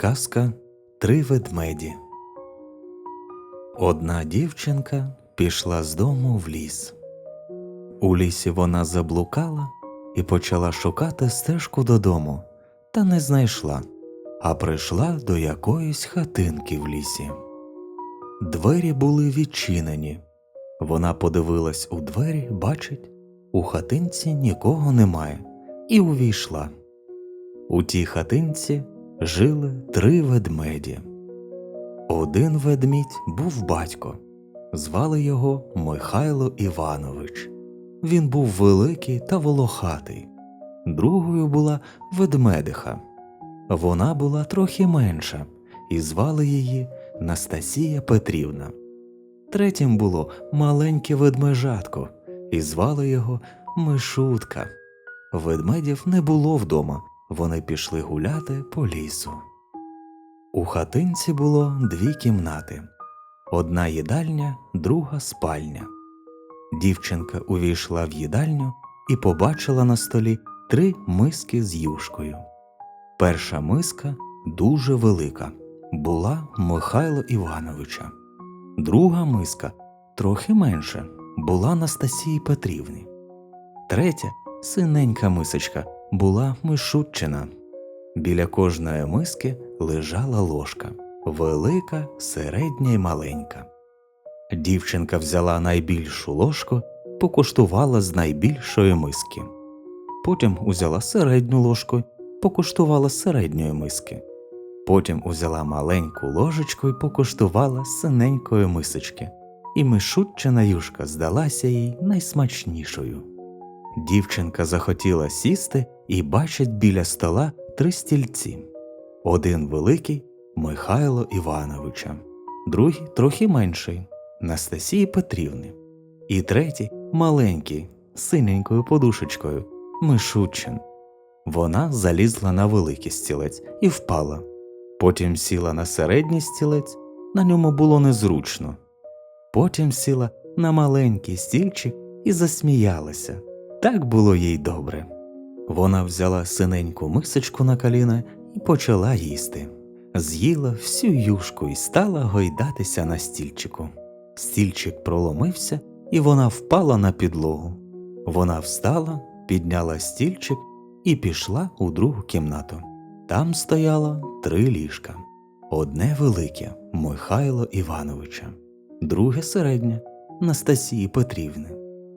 Казка Три ведмеді. Одна дівчинка пішла з дому в ліс. У лісі вона заблукала і почала шукати стежку додому, та не знайшла, а прийшла до якоїсь хатинки в лісі. Двері були відчинені. Вона подивилась у двері, бачить, у хатинці нікого немає, і увійшла. У тій хатинці жили три ведмеді. Один ведмідь був батько, звали його Михайло Іванович. Він був великий та волохатий. Другою була ведмедиха. Вона була трохи менша, і звали її Настасія Петрівна. Третім було маленьке ведмежатко, і звали його Мишутка. Ведмедів не було вдома, вони пішли гуляти по лісу. У хатинці було дві кімнати одна їдальня, друга спальня. Дівчинка увійшла в їдальню і побачила на столі три миски з юшкою. Перша миска дуже велика, була Михайло Івановича. Друга миска трохи менша, була Настасії Петрівни. Третя синенька мисочка була Мишутчина. Біля кожної миски лежала ложка велика, середня й маленька. Дівчинка взяла найбільшу ложку, покуштувала з найбільшої миски. Потім узяла середню ложку, покуштувала з середньої миски. Потім узяла маленьку ложечку і покуштувала синенької мисочки, і мишутчина юшка здалася їй найсмачнішою. Дівчинка захотіла сісти і бачить біля стола три стільці. Один великий Михайло Івановича, другий трохи менший Настасії Петрівни, і третій маленький синенькою подушечкою Мишучин. Вона залізла на великий стілець і впала. Потім сіла на середній стілець, на ньому було незручно. Потім сіла на маленький стільчик і засміялася. Так було їй добре. Вона взяла синеньку мисочку на коліна і почала їсти. З'їла всю юшку і стала гойдатися на стільчику. Стільчик проломився, і вона впала на підлогу. Вона встала, підняла стільчик і пішла у другу кімнату. Там стояло три ліжка: одне велике Михайло Івановича, друге середнє Настасії Петрівни,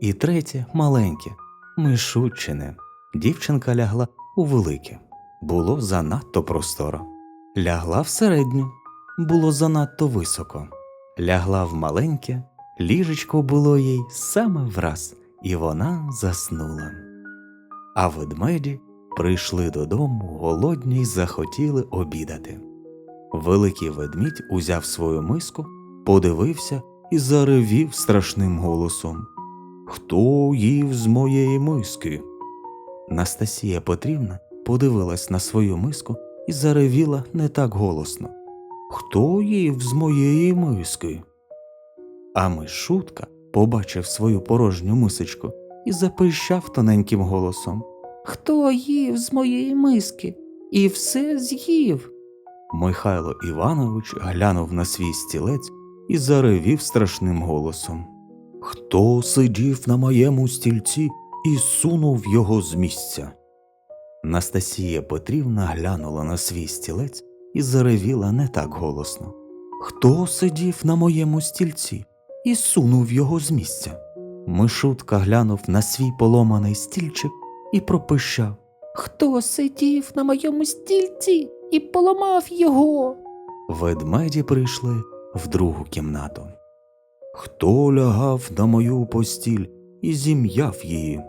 і третє маленьке Мишутчине. Дівчинка лягла у велике, було занадто просторо. Лягла в середню, було занадто високо. Лягла в маленьке, ліжечко було їй саме враз, і вона заснула. А ведмеді прийшли додому голодні й захотіли обідати. Великий ведмідь узяв свою миску, подивився і заревів страшним голосом Хто їв з моєї миски? Настасія Петрівна подивилась на свою миску і заревіла не так голосно. Хто їв з моєї миски? А Мишутка побачив свою порожню мисочку і запищав тоненьким голосом. Хто їв з моєї миски і все з'їв? Михайло Іванович глянув на свій стілець і заревів страшним голосом. Хто сидів на моєму стільці і сунув його з місця? Настасія Петрівна глянула на свій стілець і заревіла не так голосно. Хто сидів на моєму стільці і сунув його з місця? Мишутка глянув на свій поломаний стільчик і пропищав. Хто сидів на моєму стільці і поламав його? Ведмеді прийшли в другу кімнату. Хто лягав на мою постіль і зім'яв її?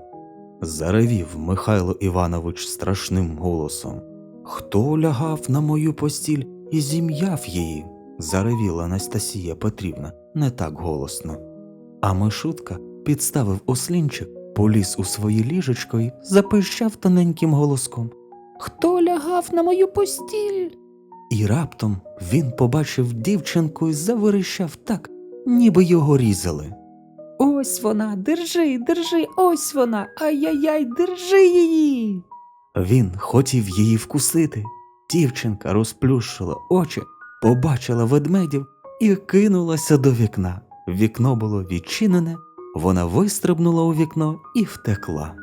заревів Михайло Іванович страшним голосом. Хто лягав на мою постіль і зім'яв її? заревіла Анастасія Петрівна не так голосно. А Мишутка підставив ослінчик, поліз у своє ліжечко і запищав тоненьким голоском. Хто лягав на мою постіль? І раптом він побачив дівчинку і заверещав так, ніби його різали. Ось вона, держи, держи, ось вона. Ай-яй-яй, держи її. Він хотів її вкусити, Дівчинка розплющила очі, побачила ведмедів і кинулася до вікна. Вікно було відчинене, вона вистрибнула у вікно і втекла.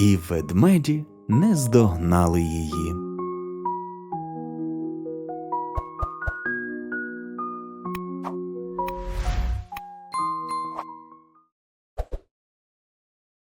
І ведмеді не здогнали її.